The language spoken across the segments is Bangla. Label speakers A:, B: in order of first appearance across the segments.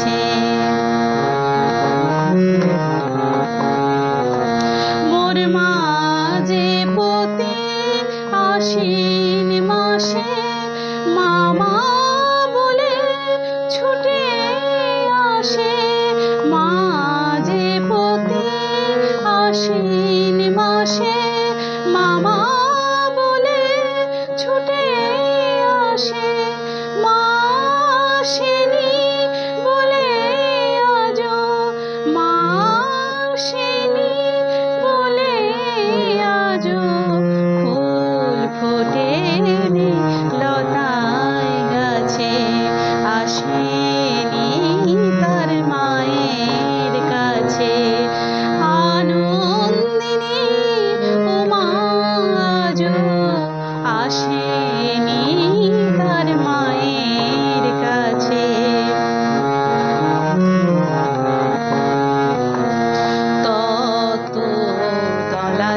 A: গেছে মোর যে পতি আসি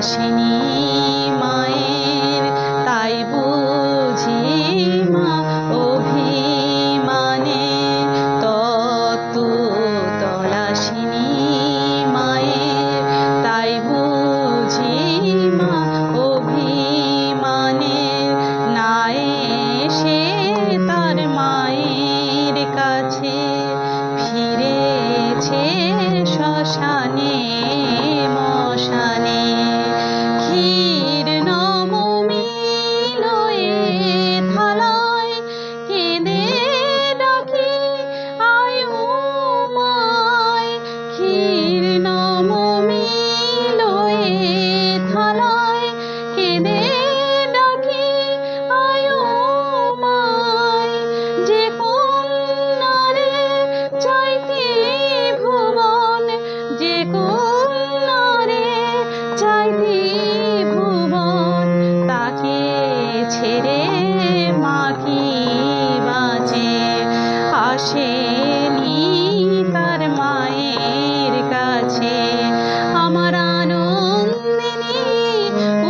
A: 私に。ছেড়ে মাখি বাজে আসেনি তার মায়ের কাছে। আমার আনন্দিনী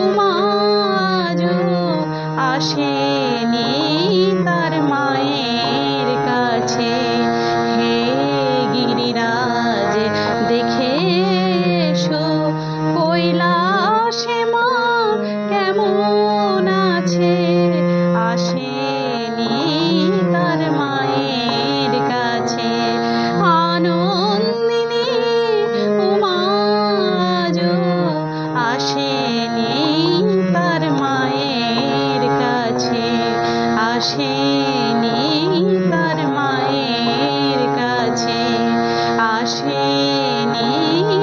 A: উমাজ আসে নেই